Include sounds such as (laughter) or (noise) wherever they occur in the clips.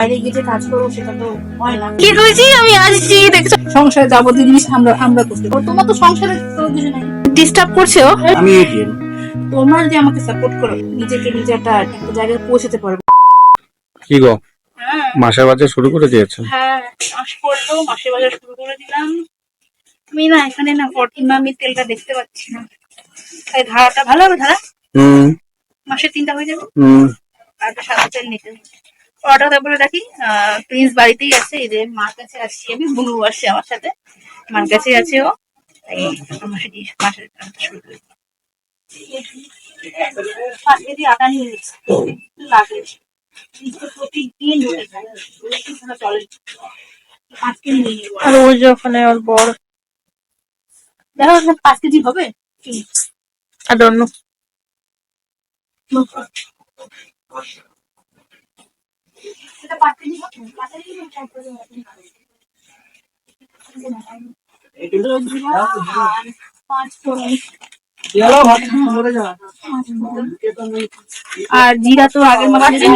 বাইরে গিয়ে যে কাজ করব সেটা তো হয় না কি হয়েছি আমি আসছি দেখছ? সংসারে যাবতীয় জিনিস আমরা আমরা করতে তোমার তো সংসারে কোনো কিছু নাই। ডিস্টার্ব করছ আমি এটিএম তোমরা যদি আমাকে সাপোর্ট করো নিজেকে নিজে একটা একটা জায়গায় পৌঁছাতে পারব। কি গো? হ্যাঁ। মাসের বাজার শুরু করে দিয়েছে? হ্যাঁ মাস পড়ল মাসে বাজার শুরু করে দিলাম। আমি না এখানে না ফর্টিমা আমি তেলটা দেখতে পাচ্ছি না। তাই ধারাটা ভালো হবে ধারা? হুম। মাসে তিনটা হয়ে যাবে। হুম। আর একটা সাদা তেল নিতে হবে। অর্ডার তারপরে রাখি প্রিন্স বাড়িতেই আছে এই যে মার কাছে আসছি আমি বুনু আসছে আমার সাথে। মার কাছে আছে ও। তাই আমার সাথে মাসের কাজটা শুরু করি। আর ওই যে ওখানে ওর বর। দেখো এখানে পাঁচ কেজি হবে? আই ডোন্ট নো এটা পাঁচ কেজি হবে? পাঁচ কেজি হবে? চার কেজি হবে? আর পাঁচ ফোড়ন। আর জিরা তো আগের মাসে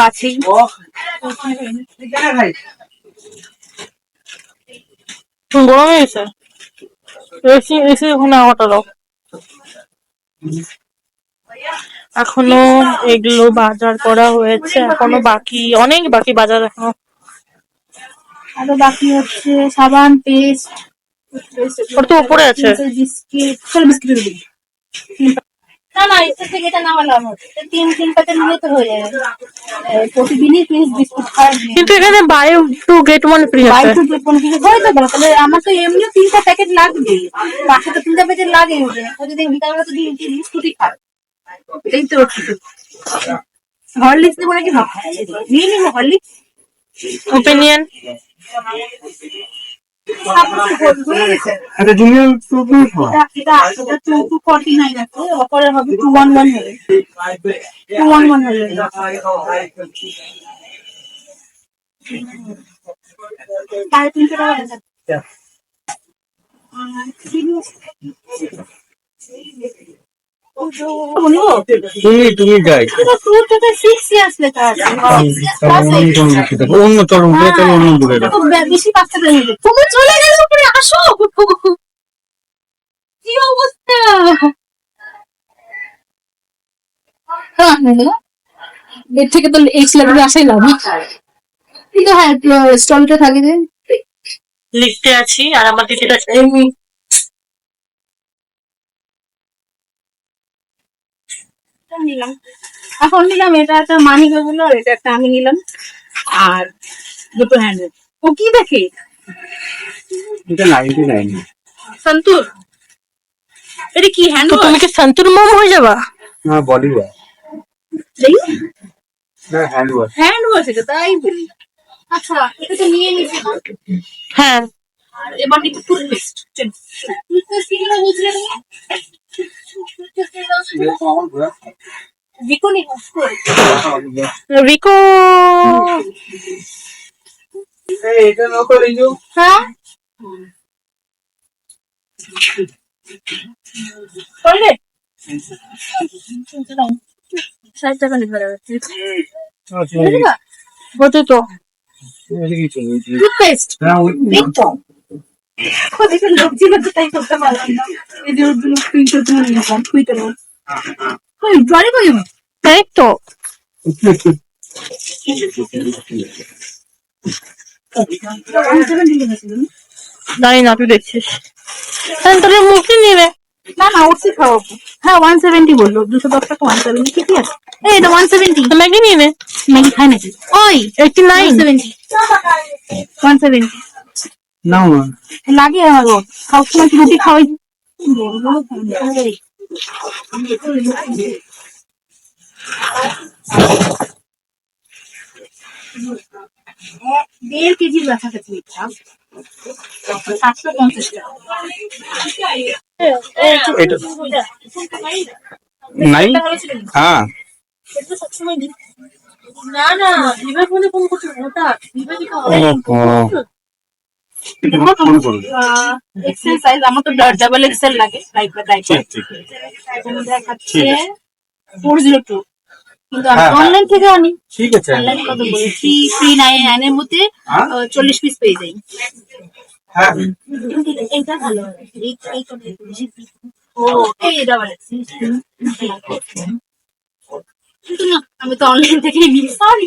আছেই। গরম হয়েছে। এসি এসি ওখানে দাও। এখনও এগুলো বাজার করা হয়েছে এখনও বাকি অনেক বাকি বাজার এখনও। আরও বাকি হচ্ছে সাবান পেস্ট ওটা তো উপরে আছে। বিস্কিট চল বিস্কিট দিই। না না এর থেকে এটা না হলে আমার তিন তিন প্যাকেট নিলে তো হয়ে যাবে। প্রতিদিনই প্লিজ বিস্কুট খাওয়ার কিন্তু এখানে buy two get one free buy two get one কিছু হয়ে যাবে। তাহলে আমার তো এমনি তিনটা প্যাকেট লাগবে পাশে তো তিনটা প্যাকেট লাগে ওদের। প্রতিদিন বিকালবেলা তো দিন বিস্কুটই খায়। এটাই তো হরলিক্স দেবো নাকি নিয়ে নিবো হরলিক্স ওপিনিয়ন জুনিয়র প্রবলেম এটা এটা এটা টু টু ফর্টি নাইন আছে অফারে হবে টু ওয়ান ওয়ান হবে টু ওয়ান ওয়ান হবে সাড়ে তিনশো টাকা তুমি তুমি যাই। থেকে six years লেখা আছে। Plus eight। অন্য চলো উপরে চলো অন্য দূরে তো বে- বেশি তুমি চলে গেলে উপরে আসো। কি অবস্থা? হ্যাঁ এর থেকে তো এইচ লেভেলে আসাই লাভ। কিন্তু হ্যাঁ স্টলটা থাকে যে লিখতে আছি আর আমার দিদিটা এমনি এটা নিলাম। এখন নিলাম এটা একটা মানি গুলো আর এটা একটা আমি নিলাম। আর দুটো হ্যান্ডেল ও কি দেখে? এটা নাইনটি নাইন সন্তুর? এটা কি হ্যান্ড তো তুমি কি সন্তুর মম হয়ে যাবা? না বডি ওয়াশ না হ্যান্ড ওয়াশ হ্যান্ড ওয়াশ এটা তাই বলি। আচ্ছা এটা তো নিয়ে নিছি হ্যাঁ। আর এবার নিচ্ছি টুথপেস্ট টুথপেস্ট কি কিনা বুঝলে বিকনি রিকো এটা নকল এই যে হ্যাঁ করলে ষাট টাকা নিতে পারবে হতে তো টুথপেস্ট দেখতো ওদিকে লোক ছিল তো তাই করতে পারলাম না এই যে ওর জন্য স্ক্রিনশট তুলে নিলাম টুইটারে ওই ড্রয়ে কই তাই তো জানি না তুই দেখছিস। হ্যাঁ তাহলে মুখে নিলে না। না ওটসই খাওয়াবো। হ্যাঁ ওয়ান সেভেন্টি বলল। দুশো দশ টাকা ওয়ান সেভেন্টি ঠিকই আছে? এই এটা ওয়ান সেভেন্টি ম্যাগি নিয়ে নে। ম্যাগি খায় নাকি? ওই eighty nine seventy one seventy না লাগে আমার ওর সব সময় রুটি খাওয়াই? দেড় কেজির কাছাকাছি এটা সাতশো পঞ্চাশ টাকা হ্যাঁ। না না ফোন করছে করবে। আমার তো ডাবল এক্সেল লাগে ঠিক ঠিক। দেখাচ্ছে ফোর জিরো টু কিন্তু আমি হ্যাঁ, হ্যাঁ। অনলাইন থেকে আনি। ঠিক আছে। অনলাইন কত বলি থ্রি থ্রি নাইন নাইনের মধ্যে হ্যাঁ? চল্লিশ পিস পেয়ে যাই। হ্যাঁ। এইটা ভালো এই। ও এই আমি তো অনলাইন থেকে নিই সরি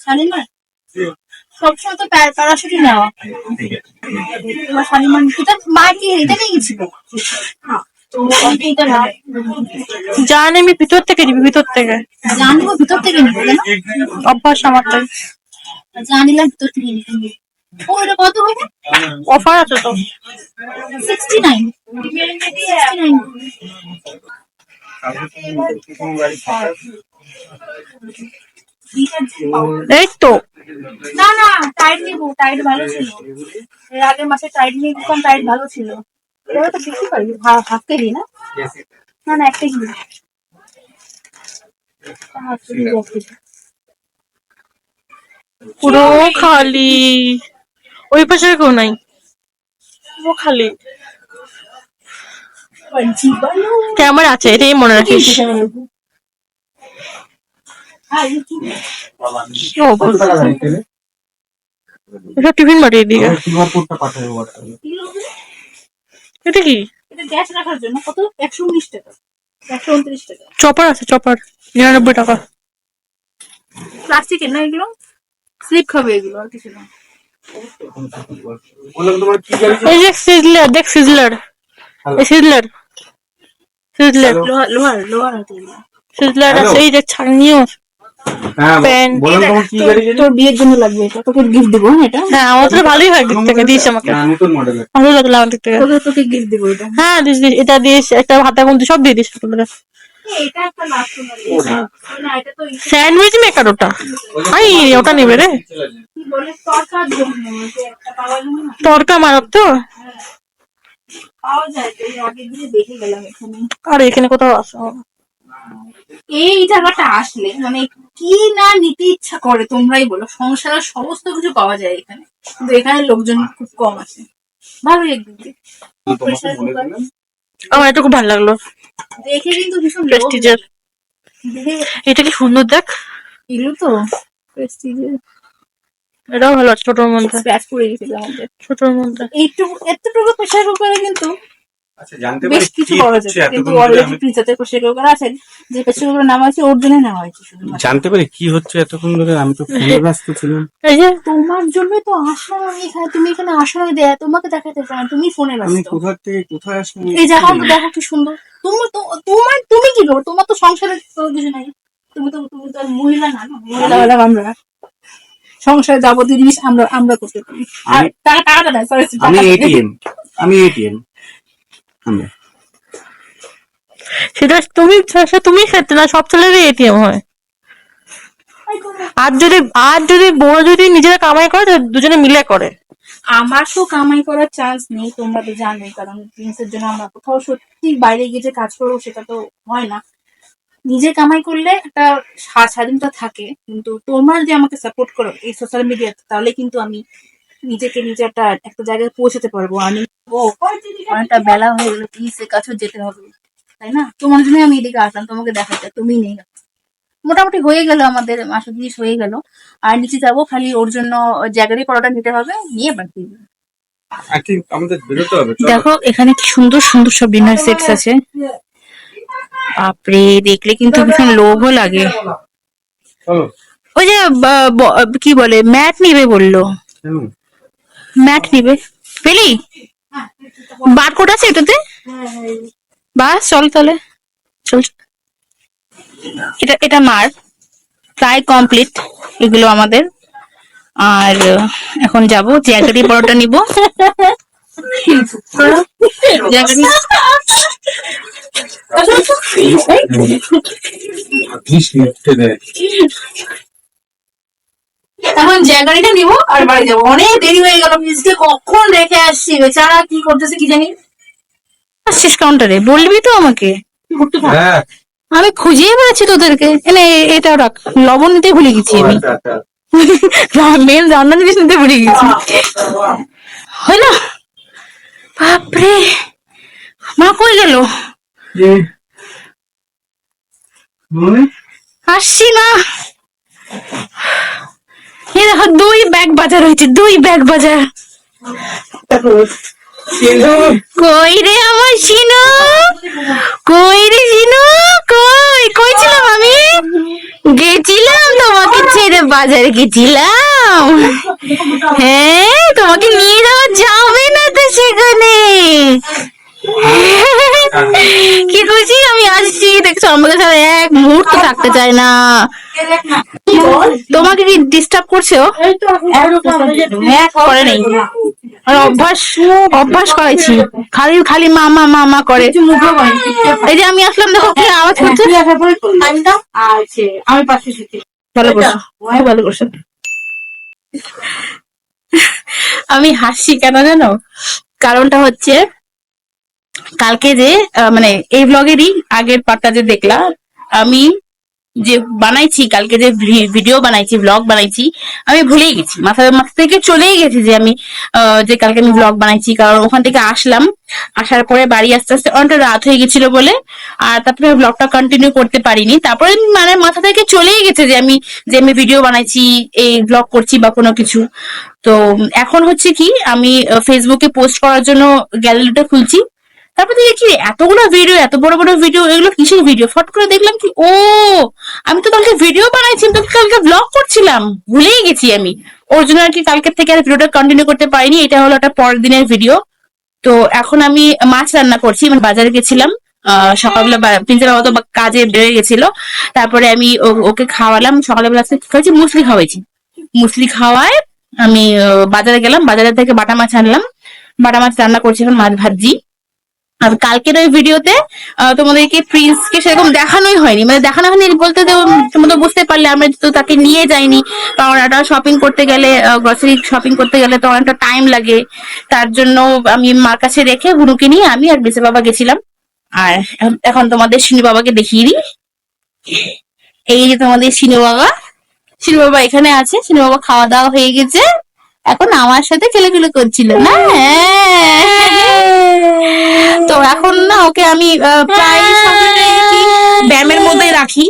শালিমার সবসময় তো প্যারা- প্যারাশুটই নেওয়া। শালিমার এটা মা কি এটা নিয়ে জানি আমি ভিতর থেকে নিবি ভিতর থেকে। জানব ভিতর থেকে নিবো অভ্যাস আমার তাই জানিলাম ভিতর থেকে নিতে হবে। ও এটা কত হয়েছে অফার আছে তো। সিক্সটি নাইন এই তো। না না টাইট নিবো টাইট ভালো ছিল। এর আগের মাসে টাইট নিয়ে টাইট ভালো ছিল। পুরো খালি। ওই পাশে কেউ নাই। পুরো খালি। ক্যামেরা আছে এটাই মনে রাখিস। টিফিন বাড়ি এদিকে এটা কি? এটা গ্যাস রাখার জন্য কত? একশো উনিশ টাকা। একশো উনত্রিশ টাকা। চপার আছে চপার। নিরানব্বই টাকা। প্লাস্টিকের না এগুলো? স্লিপ খাবে এগুলো আর কিছু না? এই যে সিজলার দেখ সিজলার। এই সিজলার। সিজলার। লোহার লোহার সিজলার আছে এই যে ছাড়নিও। ছিল? তোর বিয়ের জন্য লাগবে এটা তোকে গিফট দেবো হ্যাঁ এটা? হ্যাঁ আমার তো ভালোই হয় দিক থেকে দিস আমাকে। না, নতুন মডেল ভালো লাগল আমার দিক থেকে তোকে তোকে গিফট দেবো এটা। হ্যাঁ দিস দিস এটা দিস একটা হাতা গুন্তি সব দিয়ে দিস এটা একটা লাস্ট না এটা তো স্যান্ডউইচ মেকার ওটা। আই ওটা নেবে রে। তরকা মারক তো আর এখানে কোথাও আসো এই জায়গাটা আসলে মানে কি না নিতে ইচ্ছা করে তোমরাই বলো সংসারের সমস্ত কিছু পাওয়া যায় এখানে। কিন্তু এখানে লোকজন খুব কম আছে। ভালো একদিকে তোমাকে বলে দিলাম আমার এটা খুব ভালো লাগল। দেখে কিন্তু ভীষণ প্রেস্টিজের এটা কি সুন্দর দেখ। এগুলো তো। প্রেস্টিজের এটাও ভালো আছে ছোটোর মধ্যে। ছোটোর মধ্যে। এইটুকু এতটুকু প্রেশার কুকারে কিন্তু বেশ কিছু কি পাওয়া যায় কিন্তু অলরেডি যে নাম আছে ওর জন্য নেওয়া হয়েছে শুধু জানতে পারি কি হচ্ছে এতক্ষণ ধরে আমি তো ফোনে (laughs) ব্যস্ত ছিলাম। এই যে তোমার জন্যই তো আসলাম এখানে তুমি এখানে আসলে দেয় তোমাকে দেখাতে চাই তুমি ফোনে আমি কোথা থেকে কোথায় আসলাম এই জায়গা দেখো কি সুন্দর। তোমার তো তোমার তুমি কি করো তোমার তো সংসারে কোনো কিছু নাই। তুমি তো তুমি তো মহিলা না? মহিলা আমরা। সংসারে যাবতীয় জিনিস আমরা আমরা করতে পারি। আর টাকাটা সরি আমি এটিএম আমি এটিএম আমরা সেটা তুমি তুমি খেতে না সব ছেলেরই এটিএম হয়। আর যদি আর যদি বড় যদি নিজেরা কামাই করে তাহলে দুজনে মিলে করে। আমার তো কামাই করার চান্স নেই তোমরা তো জানোই কারণ প্রিন্সের জন্য আমরা কোথাও সত্যি বাইরে গিয়ে যে কাজ করব সেটা তো হয় না। নিজে কামাই করলে একটা স্বা- স্বাধীনতা থাকে কিন্তু তোমরা যদি আমাকে সাপোর্ট করো এই সোশ্যাল মিডিয়াতে তাহলে কিন্তু আমি নিজেকে নিজে একটা একটা জায়গায় পৌঁছাতে পারব আমি ও অনেকটা বেলা হয়ে গেলো প্লিজের কাছেও যেতে হবে তাই না? তোমার জন্য আমি এদিকে আসলাম তোমাকে দেখাতে তুমি নেই। মোটামুটি হয়ে গেল আমাদের মাসে জিনিস হয়ে গেল। আর নিচে যাব খালি ওর জন্য জায়গারই পরোটা নিতে হবে নিয়ে বাকি। দেখো এখানে কি সুন্দর সুন্দর সব ডিনার সেটস আছে। বাপরে দেখলে কিন্তু ভীষণ লোভও লাগে। ওই যে কি বলে ম্যাট নিবে বলল। ম্যাট নিবে। পেলি? বারকোড আছে এটাতে বাস চল তাহলে চল। এটা এটা মার প্রায় কমপ্লিট এগুলো আমাদের আর এখন যাব জ্যাগারি পরোটা নিব দেয় এখন জায়গাটা নিব আর বাড়ি যাব। অনেক দেরি হয়ে গেল ফ্রিজকে কখন রেখে আসছি বেচারা কি করতেছে কি জানি? আসছিস কাউন্টারে? বলবি তো আমাকে? হ্যাঁ। আমি খুঁজেই বেড়াচ্ছি তোদেরকে। এনে এটা রাখ লবণ নিতে ভুলে গেছি আমি। আচ্ছা, আচ্ছা। মেন রান্না জিনিস নিতে ভুলে গেছি। হয় না বাপরে! মা কই গেল? আসছি না। এই দেখো দুই ব্যাগ বাজার হয়েছে দুই ব্যাগ বাজার। কই রে আমার শিনু কই রে শিনু কই? কই ছিলাম আমি? গেছিলাম তোমাকে ছেড়ে বাজারে গেছিলাম। হ্যাঁ তোমাকে নিয়ে যাওয়া যাবে না তো সেখানে। কি খুশি আমি আসছি দেখছ আমাদের সাথে এক মুহূর্ত থাকতে চায় না। তোমাকে কি ডিস্টার্ব করছে ও? হ্যাঁ করে নেই। আর অভ্যাস অভ্যাস করাইছি। খালি খালি মামা মামা করে। এই যে আমি আসলাম দেখো কি আওয়াজ করছে। আমি পাশে ভালো করছ ভালো করছ। আমি হাসছি কেন জানো? কারণটা হচ্ছে কালকে যে আহ, মানে এই ব্লগেরই আগের পার্টটা যে দেখলা আমি যে বানাইছি, কালকে যে ভিডিও বানাইছি ব্লগ বানাইছি, আমি ভুলেই গেছি। মাথা মাথা থেকে চলেই গেছি যে আমি যে কালকে আমি ব্লগ বানাইছি, কারণ ওখান থেকে আসলাম, আসার পরে বাড়ি আস্তে আস্তে অনেকটা রাত হয়ে গেছিল বলে, আর তারপরে ব্লগটা কন্টিনিউ করতে পারিনি। তারপরে মানে মাথা থেকে চলেই গেছে যে আমি যে আমি ভিডিও বানাইছি, এই ব্লগ করছি বা কোনো কিছু। তো, এখন হচ্ছে কি, আমি ফেসবুকে পোস্ট করার জন্য গ্যালারিটা খুলছি। তারপর দেখি কি এতগুলো ভিডিও এত বড় বড় ভিডিও এগুলো কিসের ভিডিও ফট করে দেখলাম কি, ও, আমি তো কালকে ভিডিও বানাইছি তো কালকে ব্লগ করছিলাম, ভুলেই গেছি আমি। ওর জন্য আর কি কালকের থেকে আর ভিডিওটা কন্টিনিউ করতে পারিনি, এটা হলো একটা পরের দিনের ভিডিও তো এখন আমি মাছ রান্না করছি মানে বাজারে গেছিলাম সকালবেলা প্রিন্সের বাবা তো কাজে বেড়ে গেছিল। তারপরে আমি ওকে খাওয়ালাম, সকালবেলা আজকে কি খাওয়াইছি? মুসলি খাওয়াইছি। মুসলি খাওয়ায় আমি বাজারে গেলাম বাজারে থেকে বাটা মাছ আনলাম। বাটা মাছ রান্না করছি এখন, মাছ ভাজি। আর কালকের ওই ভিডিওতে তোমাদেরকে প্রিন্সকে সেরকম দেখানোই হয়নি। মানে দেখানো হয়নি, বলতে তো তোমরা বুঝতে পারলে, আমরা তো তাকে নিয়ে যাইনি কারণ একটা শপিং করতে গেলে গ্রসারি শপিং করতে গেলে তো অনেকটা টাইম লাগে। তার জন্য আমি মার কাছে রেখে গুরুকে নিয়ে আমি আর বেসে বাবা গেছিলাম। আর এখন তোমাদের শিনু বাবাকে দেখিয়ে দিই। এই যে তোমাদের শিনু বাবা শিনু বাবা এখানে আছে, শিনু বাবা খাওয়া দাওয়া হয়ে গেছে। এখন আমার সাথে খেলাধুলো করছিল, না। তো এখন না, ওকে আমি প্রায় ব্যায়ামের মধ্যে রাখি।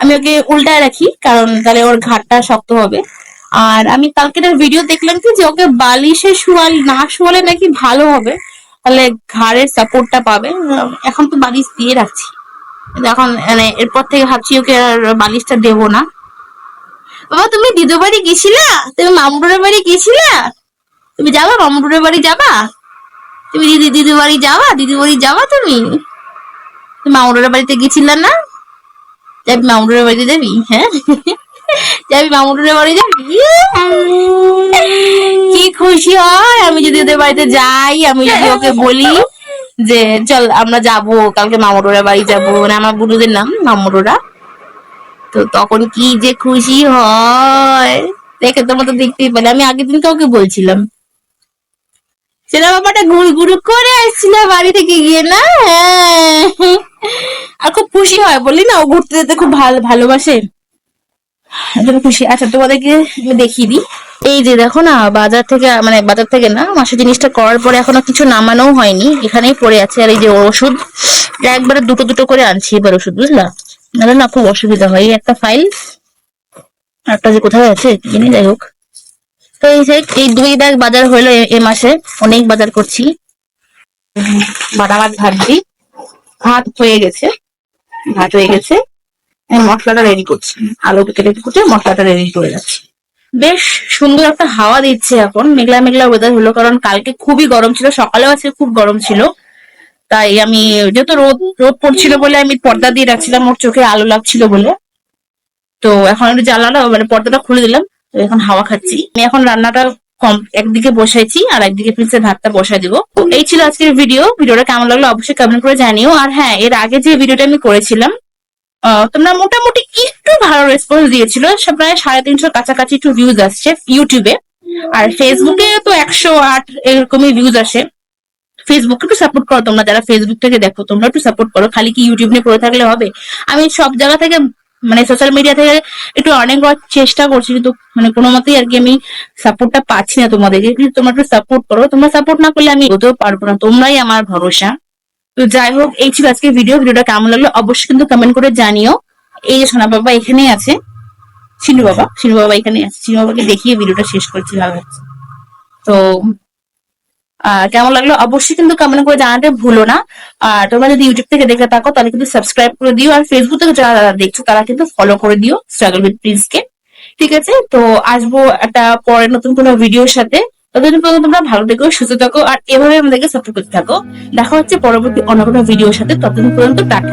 আমি ওকে উল্টায় রাখি, কারণ তাহলে ওর ঘাটটা শক্ত হবে। আর আমি কালকের ভিডিও দেখলাম কি, যে ওকে বালিশে শুয়াল, না শুয়ালে নাকি ভালো হবে। তাহলে ঘাড়ের সাপোর্টটা পাবে। এখন তো বালিশ দিয়ে রাখছি। এখন মানে এরপর থেকে ভাবছি ওকে আর বালিশটা দেবো না। বাবা তুমি দিদু বাড়ি গেছিলা? তুমি মামুডোর বাড়ি গেছিলা? তুমি যাবা? মামুডোর বাড়ি যাবা? তুমি দিদি দিদি বাড়ি যাবা? দিদি বাড়ি যাবা তুমি? তুমি বাড়িতে গেছিলা না? যাবি মামুডোর বাড়িতে যাবি? হ্যাঁ? যাবি মামুডোর বাড়ি যাবি? কি খুশি হয়। আমি যদি ওদের বাড়িতে যাই, আমি যদি ওকে বলি যে, চল আমরা যাব, কালকে মামুডোরা বাড়ি যাব। মানে আমার বুড়োদের নাম মামুডোরা তো তখন কি যে খুশি হয়? দেখে তোমার তো দেখতেই পেলে। আমি আগের দিন কাউকে বলছিলাম। সেটা ব্যাপারটা গুড় গুড় করে আসছিল বাড়ি থেকে গিয়ে, না? হ্যাঁ। আর খুব খুশি হয় বলি না? ও ঘুরতে যেতে খুব ভালো, ভালোবাসে। খুশি। আচ্ছা তোমাদেরকে দেখিয়ে দিই। এই যে দেখো না, বাজার থেকে মানে বাজার থেকে না, মাসে জিনিসটা করার পরে এখনও কিছু নামানো হয়নি। এখানেই পড়ে আছে। আর এই যে ওষুধ, একবারে দুটো দুটো করে আনছি এবার ওষুধ, বুঝলা? নাহলে না, খুব অসুবিধা হয়। এই একটা ফাইল একটা যে কোথায় আছে জানি, যাই হোক। তো এই যে, এই দুই ব্যাগ বাজার হলো এ- মাসে, অনেক বাজার করছি। মাছ ভাজছি ভাত হয়ে গেছে, ভাত হয়ে গেছে। মশলাটা রেডি করছি। আলু কেটে কুটে মশলাটা রেডি করে যাচ্ছি। বেশ সুন্দর একটা হাওয়া দিচ্ছে এখন। মেঘলা মেঘলা ওয়েদার হলো, কারণ কালকে খুবই গরম ছিল, সকালেও আজকে খুব গরম ছিল। তাই আমি যেহেতু রোদ রোদ পড়ছিল বলে আমি পর্দা দিয়ে রাখছিলাম, ওর চোখে আলো লাগছিল বলে। তো এখন একটু জানলাটা মানে পর্দাটা খুলে দিলাম, তো এখন হাওয়া খাচ্ছি। আমি এখন রান্নাটা কম, একদিকে বসাইছি আর একদিকে প্রিন্সের ভাতটা বসাই দিব। তো এই ছিল আজকের ভিডিও ভিডিওটা কেমন লাগল অবশ্যই কমেন্ট করে জানিও। আর হ্যাঁ এর আগে যে ভিডিওটা আমি করেছিলাম তোমরা মোটামুটি একটু ভালো রেসপন্স দিয়েছিল প্রায় সাড়ে তিনশো কাছাকাছি একটু ভিউজ আসছে ইউটিউবে। আর ফেসবুকে তো একশো আট এরকমই ভিউজ আসে। ফেসবুক একটু সাপোর্ট করো তোমরা, যারা ফেসবুক থেকে দেখো, তোমরা একটু সাপোর্ট করো। খালি কি ইউটিউব নিয়ে পড়ে থাকলে হবে? আমি সব জায়গা থেকে মানে সোশ্যাল মিডিয়া থেকে একটু অনেক চেষ্টা করছি, কিন্তু মানে কোনো মতেই আর কি আমি সাপোর্টটা পাচ্ছি না তোমাদেরকে। কিন্তু তোমরা একটু সাপোর্ট করো। তোমরা সাপোর্ট না করলে আমি হতেও পারব না। তোমরাই আমার ভরসা। তো যাই হোক, এই ছিল আজকে ভিডিও ভিডিওটা কেমন লাগল অবশ্যই কিন্তু কমেন্ট করে জানিও। এই যে সোনা বাবা এখানেই আছে। শিনু বাবা শিনু বাবা এখানে আছে। শিনু বাবাকে দেখিয়ে ভিডিওটা শেষ করছি ভালো হচ্ছে। তো কেমন লাগল? অবশ্যই কিন্তু কমেন্ট করে জানাতে ভুলো না। আর তোমরা যদি ইউটিউব থেকে দেখে থাকো, তাহলে কিন্তু সাবস্ক্রাইব করে দিও। আর ফেসবুক থেকে যারা দেখছ, তারা কিন্তু ফলো করে দিও স্ট্রাগল উইথ প্রিন্স কে। ঠিক আছে? তো আসব একটা পরে নতুন কোনো ভিডিওর সাথে। ততদিন পর্যন্ত তোমরা ভালো থেকো, সুস্থ থাকো, আর এভাবে আমাদেরকে সাপোর্ট করতে থাকো। দেখা হচ্ছে পরবর্তী অন্য কোনো ভিডিওর সাথে। ততদিন পর্যন্ত টাটা।